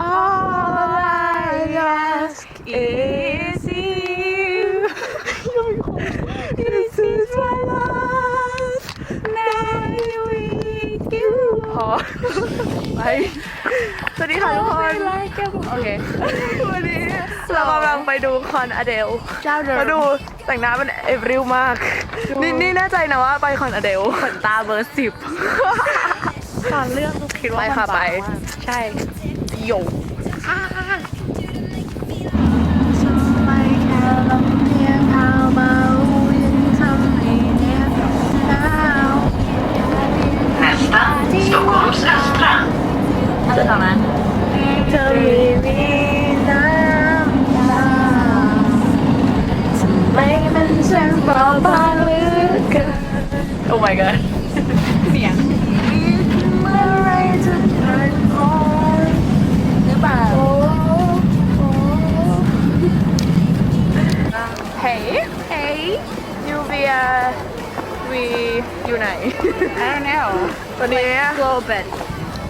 All I ask is you This is my love Now with you พอไปสวัสดีค่ะทุกคน โอเค วันนี้เรากำลังไปดูคอนอเดลเจ้าเดิมมาดูแต่งหน้าเป็นเอฟริลมาก นี่นี่แน่ใจนะว่าไปคอนอเดลขนตาเบอร์สิบ ตอนเลือกลูกคิดว่าไปมันค่ะบางไปมากใช่ โยไม่แค่ลมเพียงพาเบายังทำให้แนบหนาว Nästa Stockholms Östra. ถ้าจะตอนนั้นเธอมีมีน้ำตาทำไมมันช่างเบาบางเหลือเกินโอ้ my god เฮ้ยเฮ้ยยูเวียวีอยู่ไหน I don't know ตอนนี้ global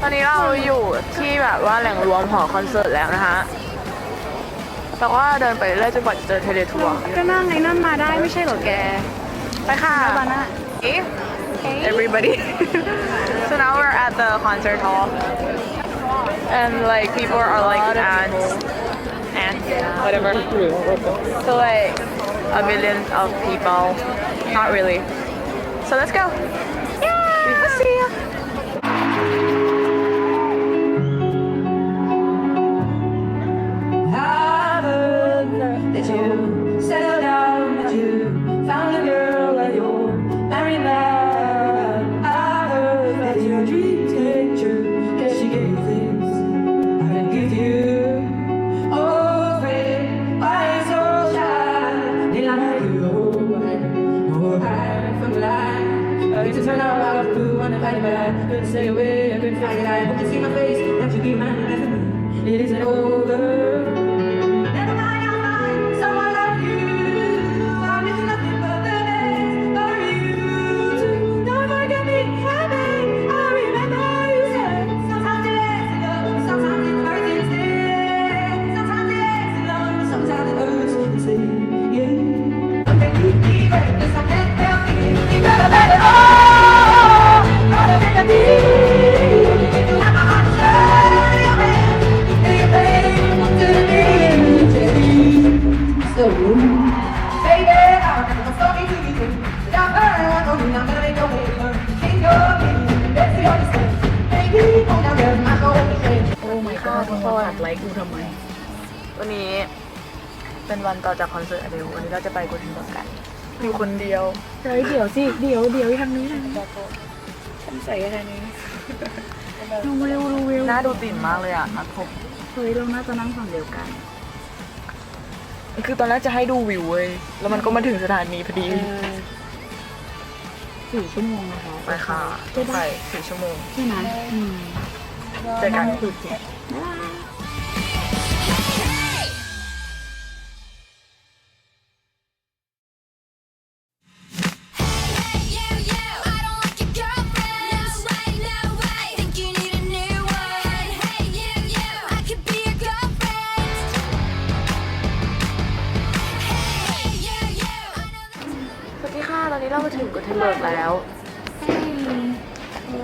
ตอนนี้เราอยู่ที่แบบว่าแหล่งรวมของคอนเสิร์ตแล้วนะคะแต่ว่าเดินไปเรื่อยจนกว่าจะเจอเทเลทัวร์ก็นั่งไอ้นั่นมาได้ไม่ใช่เหรอแก ไปค่ะตอนนั้น Hey, everybody. so now we're at the concert hall, and like people are like ants, ants, whatever. So like a million of people, not really. So let's go. Yeah. Let's see ya. se feeling en โอ้ my god ทุกคนอัดไลค์กูทำไม วันนี้เป็นวันต่อจากคอนเสิร์ตอเดลวันนี้เราจะไปกูทินเบิร์กกัน อยู่คนเดียวเฮ้ยเดี๋ยวสิ เดี๋ยวเดี๋ยวทางนี้ทางนี้ฉันใส่ทางนี้ดูวิวดูวิวหน้าดูติ่มมากเลยอะนัดพบเฮ้ยเราน่าจะนั่งฝั่งเดียวกัน คือตอนแรกจะให้ดูวิวเว้ย แล้วมันก็มาถึงสถานีพอดี สี่ชั่วโมงนะคะไปค่ะใช่ปะไปสี่ชั่วโมงใช่ไหมอืมเจอกันสุดเจ็ด มาถึงกูทินเบิร์กแล้ว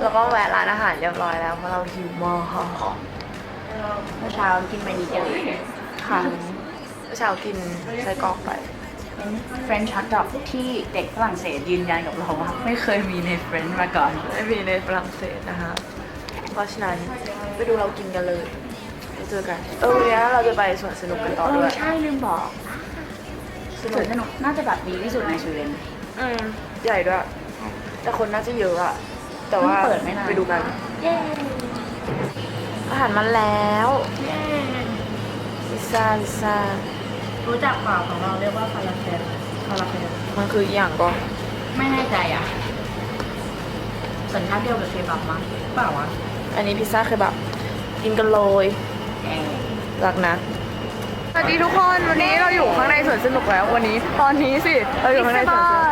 แล้วก็แวะร้านอาหารเรียบร้อยแล้วเพราะเราหิวมากค่ะเมื่อเช้ากินไปนิดเดียวเองค่ะเมื่อเช้ากินไส้กรอกไปเป็นเฟรนช์ช็อตดอกที่เด็กฝรั่งเศสยืนยันกับเราว่าไม่เคยมีในเฟรนช์มาก่อน ไม่มีในฝรั่งเศสนะคะ เพราะฉะนั้นไปดูเรากินกันเลยไปเจอกัน เออวันนี้เราจะไปสวนสนุกกันต่อเอด้อวยใช่ลืมบอกสสนุวกนสนุกน่าจะแบบดีที่สุดในสวีเดน อืมใหญ่ด้วย แต่คนน่าจะเยอะอะแต่ว่าเพิ่งเปิดไม่นานไปดูกัน เย้ อาหารมาแล้วพิซซ่าพิซซ่ารู้จักเปล่าของเราเรียกว่าฟาลาเฟลฟาลาเฟลมันคืออหย่างก็ไม่แน่ใจอะ สัญชาติเดียวกับเคบับมั้งเปล่าวะอันนี้พิซซ่าคือแบบกินกันเลยเออรักนะส วัสดีทุกคนวันนี้เราอยู่ข้างในสวนสนุกแล้ววันนี้ตอนนี้สิเราอยู่ข้างในสวนสนุก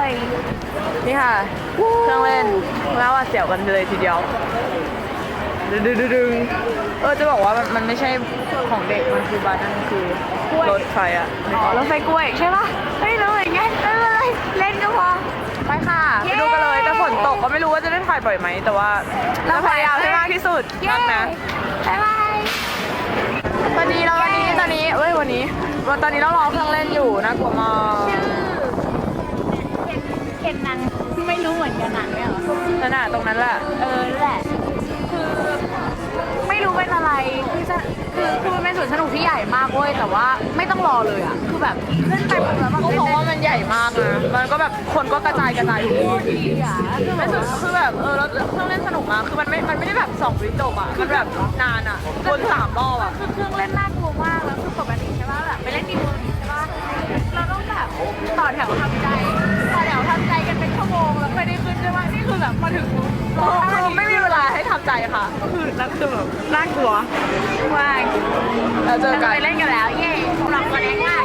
นี่ค่ะเครื่องเล่นแล้วว่าดเสียวกันเลยทีเดียวดูดึงดึงดึงดึงเออจะบอกว่ามันมันไม่ใช่ของเด็กมันคือบัสนั่นคือรถไฟอะอ๋อรถไฟกล้วยใช่ปะไม่รู้เหมือนกันไม่เป็นไรเล่นก็พอไปค่ะไปดูกันเลยแต่ฝนตกก็ไม่รู้ว่าจะได้ถ่ายบ่อยไหมแต่ว่าเราพยายามให้มากที่สุดนักนะบ๊ายบาย ตอนนี้เราวันนี้ตอนนี้เอ้ยวันนี้วันตอนนี้เรารอเครื่องเล่นอยู่น่ากลัวมากเคนนังไม่รู้เหมือนกันหนังเนี่ยเหรอนั่นน่ะตรงนั้นแหละ เออนั่นแหละ คือไม่รู้เป็นอะไรคือจะ คือคือมันเป็นสวนสนุกที่ใหญ่มากเว้ยแต่ว่าไม่ต้องรอเลยอะคือแบบขึ้นไปบนแล้วแบบเขาเล่บอกนว่ามันใหญ่มากนะมันก็แบบคนก็กระจายกระจายอยู่ๆดีอะคือแบไม่บสุดคือแบบเออแล้วเครื่องเล่นสนุกมากคือมันไม่มันไม่ได้แบบสองวิจบอะมันแบบนานอะวนสามรอบอะคือเครื่องเล่นน่ากลัวมากแล้วคือปกติใช่ป่ะแบบไปเล่นดีมูลใช่ป่ะเราต้องแบบต่อแถวทำใจต่อแถวทำใจกันเป็นชั่วโมงแล้วไม่ได้ขึ้นใช่ป่ะนี่คือแบบมาถึงปุ๊บ ค่ะคือนั่นคือแบบน่ากลัวมากแล้วเจอเรากันไปเล่นกันแล้ว เย้สำหรับวันนี้มาก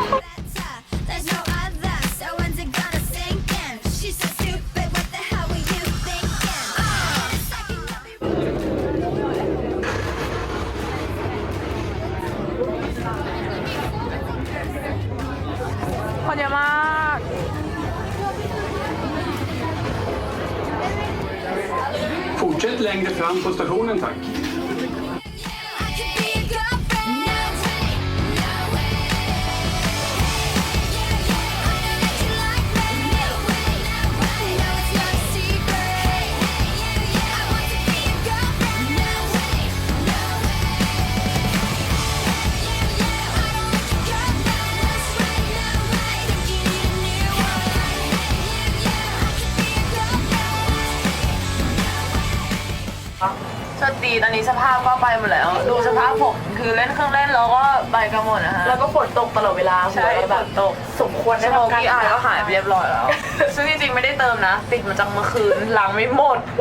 längre fram på stationen tack. คือเล่นเครื่องเล่นแล้วก็ไปกันหมดนะฮะแล้วก็ฝนตกตลอดเวลาใช่หัวเราแบแบบบตก สมควรสได้โมรับการ กี้อายก็หายไปเรียบร้อยแล้ว ซึ่งจริงๆไม่ได้เติมนะ ติดมาจากเมื่อคืนล้างไม่หมดเ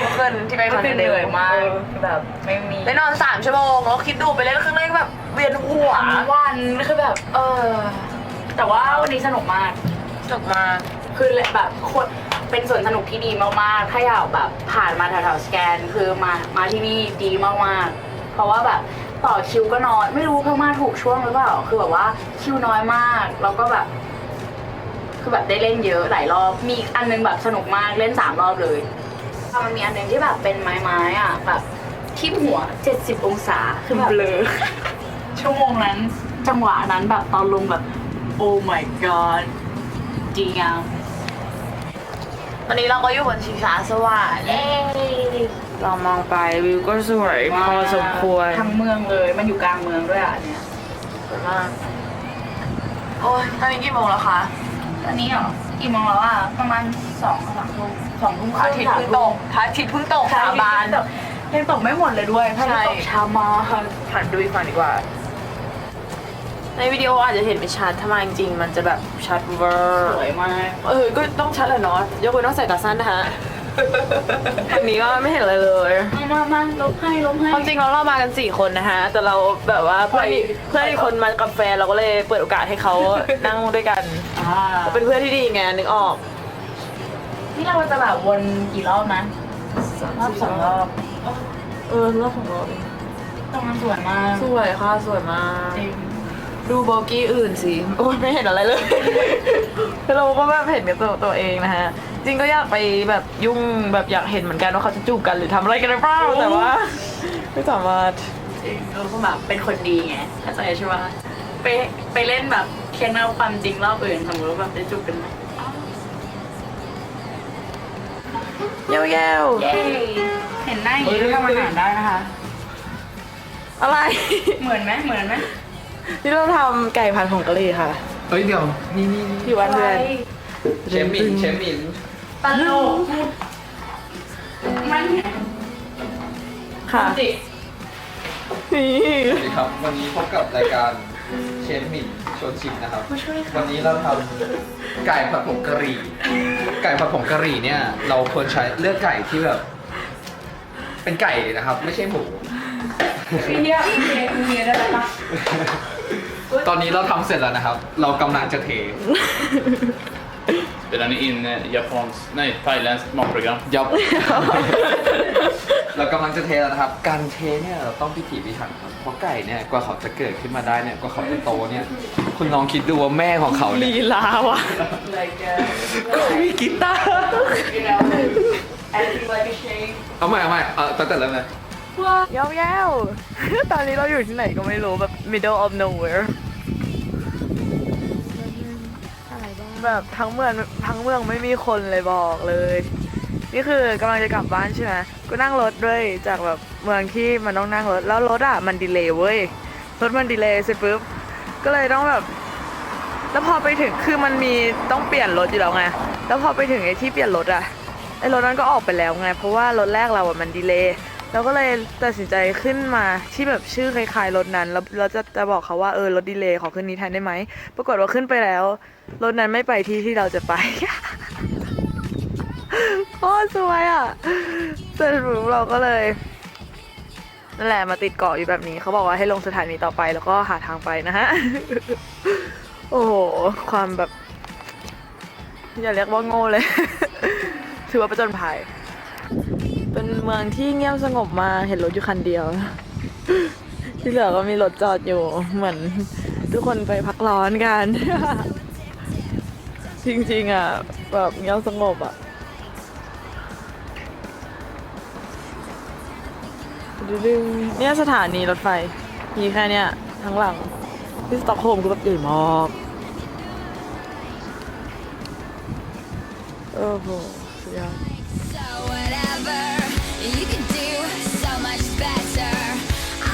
มื่อคืนที่ไปคอนคือเดเหนื่อยมากเออแบบไม่มีได้นอนสามชั่วโมงแล้วคิดดูไปเล่นเครื่องเล่นแบบเวียนหัวทั้งวันคือแบบ เออ แต่ว่าวันนี้สนุกมากจบมาคือแบบคนเป็นสวนสนุกที่ดีมากๆ ถ้าอยากแบบผ่านมาแถวๆสแกน คือมามาที่นี่ดีมากๆ เพราะว่าแบบต่อคิวก็น้อย ไม่รู้เพิ่งมาถูกช่วงหรือเปล่า คือแบบว่าคิวน้อยมาก แล้วก็แบบ คือแบบได้เล่นเยอะหลายรอบ มีอีกอันนึงแบบสนุกมากเล่นสามรอบเลยมันมีอันนึงที่แบบเป็นไม้ๆอะแบบทิ่มหัว 70 องศาคือแบบเบลอชั่วโมงนั้น จังหวะนั้นแบบตอนลงแบบ โอ้ my god ดีงาม วันนี้เราก็อยู่บนชิงช้าสวรรค์เรามองไปวิวก็สวยพอสมควร ทั้งเมืองเลย มันอยู่กลางเมืองด้วยอะเนี่ยสวยมากโอ้ยตอนนี้กี่โมงแล้วคะ ตอนนี้เหรอกี่โมงแล้วอะประมาณสองสามทุ่มสองทุ่มพระอาทิตย์เพิ่งตกพระอาทิตย์เพิ่งตกสาบานยังตกไม่หมดเลยด้วยพระอาทิตย์ตกใช่ช้ามาผ่านดูอีกฝั่งดีกว่า ในวิดีโออาจจะเห็นไม่ชัดถ้ามาจริงๆมันจะแบบชัดเวอสร์ วยมากเออ ก็ต้องชัดแหละเนาะ ยกเว้นต้องใส่ตาสั้นนะฮะอันนี้ก็ไม่เห็นอะไรเลย มามามาลบให้ลบให้ความจริงเราเรามากันสี่คนนะฮะแต่เราแบบว่าเพื่อนอีกเพื่อนอีกคนมากับแฟนเราก็เลยเปิดโอกาสให้เขา นั่งด้วยกันอ่าเป็นเพื่อนที่ดีไงนึกออกนี่เราจะแบบวนกี่รอบนะรอบสองรอบเออรอบของเราเองตรงนั้นสวยมากสวยค่ะสวยมากจริง ดูโบกี้อื่นสิ โอ้ยไม่เห็นอะไรเลย เราก็แบบเห็นกับตัวตัวเองนะฮะ จริงก็อยากไปแบบยุ่งแบบอยากเห็นเหมือนกันว่าเขาจะจูบกันหรือทำอะไรกันหรือเปล่าแต่ว่า ไม่สามารถจริงเราก็แบบเป็นคนดีไงเข้าใจใช่ปะไปไปเล่นแบบเคียงเอาความจริงรอบอื่นสมมติว่าแบบได้จูบกันไหมเย้วเย้วเย้เห็นหน้าอย่างนี้ก็ทำอาหารได้นะคะ อะไร เหมือนไหมเหมือนไหม นี่เราทำไก่ผัดผงกะหรี่ค่ะเฮ้ยเดี๋ยวนี่นี่ที่วันเพื่อนเชฟหมินเชฟหมินตลกมันค่ะจินี่สวัสดีครับ วันนี้พบกับรายการเชฟหมิ่นชวนชิมนะครับ วันนี้เราทำไก่ผัดผงกะหรี่ ไก่ผัดผงกะหรี่เนี่ย เราควรใช้เลือกไก่ที่แบบ เป็นไก่นะครับ ไม่ใช่หมูมีเยอะมีเยอะมีเยอะได้ไหมปะ ตอนนี้เราทำเสร็จแล้วนะครับ เรากำลังจะเทเดี๋ยว spelar ni in eh, japanskt, nej thailändskt matprogram. ยับ เรากำลังจะเทแล้วนะครับ การเทเนี่ยเราต้องพิถีพิถันครับเพราะไก่เนี่ยกว่าเขาจะเกิดขึ้นมาได้เนี่ยกว่าเขาจะโตเนี่ย คุณลองคิดดูว่าแม่ของเขาเนี่ยลีลาวะ like uh, ก็มีกีตาร์ you know acting like a shake เอาใหม่เอาใหม่เอาตั้งแต่เริ่มเลย เย้าเย้าตอนนี้เราอยู่ที่ไหนก็ไม่รู้แบบ middle of nowhere แบบทั้งเมืองทั้งเมืองไม่มีคนเลยบอกเลย นี่คือกำลังจะกลับบ้านใช่ไหมก็นั่งรถด้วยจากแบบเมืองที่มันต้องนั่งรถ แล้วรถอะมันดีเลย์เว้ย รถมันดีเลย์เสร็จปุ๊บ ก็เลยต้องแบบ แล้วพอไปถึงคือมันมีต้องเปลี่ยนรถอยู่แล้วไง แล้วพอไปถึงไอ้ที่เปลี่ยนรถอะไอ้รถนั้นก็ออกไปแล้วไง เพราะว่ารถแรกเราอะมันดีเลย์ เราก็เลยตัดสินใจขึ้นมาที่แบบชื่อคล้ายๆรถนั้นแล้วเราจะจะบอกเขาว่าเออรถดีเลย์ขอขึ้นนี้แทนได้ไหมปรากฏว่าขึ้นไปแล้วรถนั้นไม่ไปที่ที่เราจะไปโคตรสวยอะเสร็จปุ๊บเราก็เลยนั่นแหละมาติดเกาะอยู่แบบนี้เขาบอกว่าให้ลงสถานีต่อไปแล้วก็หาทางไปนะฮะ โอ้โห ความแบบ อย่าเรียกว่าโง่เลย ถือว่าประจนภัย เป็นเมืองที่เงียบสงบมากเห็นรถอยู่คันเดียว ที่เหลือก็มีรถจอดอยู่ เหมือนทุกคนไปพักร้อนกัน จริงๆอะ แบบเงียบสงบอะดึงเนี่ยสถานีรถไฟ มีแค่เนี้ยทั้งหลัง ที่สตอกโฮล์มคือแบบใหญ่มากโอ้โหสุดยอด So whatever you can do so much better.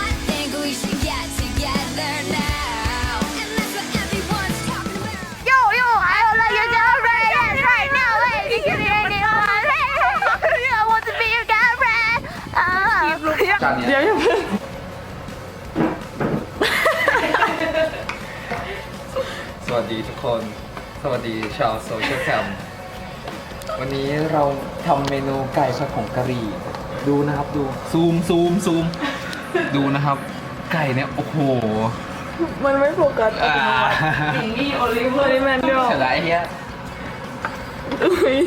I think we should get together now. And that's what everyone's talking about. Yo, yo, I don't like your girlfriend. Yes, right now. Hey, you give me anyone. Hey, I want to be your girlfriend. Uh, จานเนี้ย เดี๋ยวอย่าเพิ่ง สวัสดีทุกคน สวัสดีชาวโซเชียลแคม วันนี้เราทำเมนูไก่ผัดผงกะหรี่ ดูนะครับดูซูมซูมซูมดูนะครับ ไก่เนี่ยโอ้โหมันไม่โฟกัสอัอ่าตโนมัติสิ่งนี้โอลิเวอร์นี่แมนด้วยเสร็จแล้วไอ้เนี้ยอุ๊ย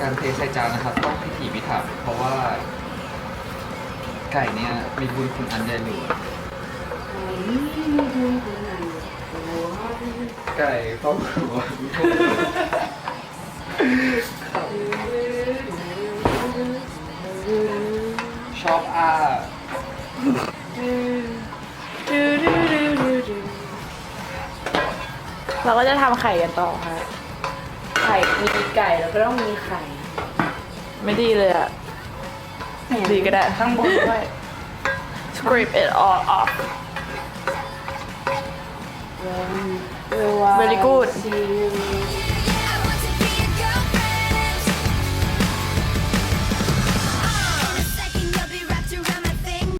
การเทใส่จานนะครับต้องพิถีพิถันเพราะว่า ไก่เนี่ยมีบุญคุณอันใหญ่หลวงไก่เข้าหัว ชอบอ่าเราก็จะทำไข่กันต่อค่ะ ไข่มีไก่แล้วก็ต้องมีไข่ ไม่ดีเลยอะดีก็ได้ข้างบนด้วย scrape it all off very good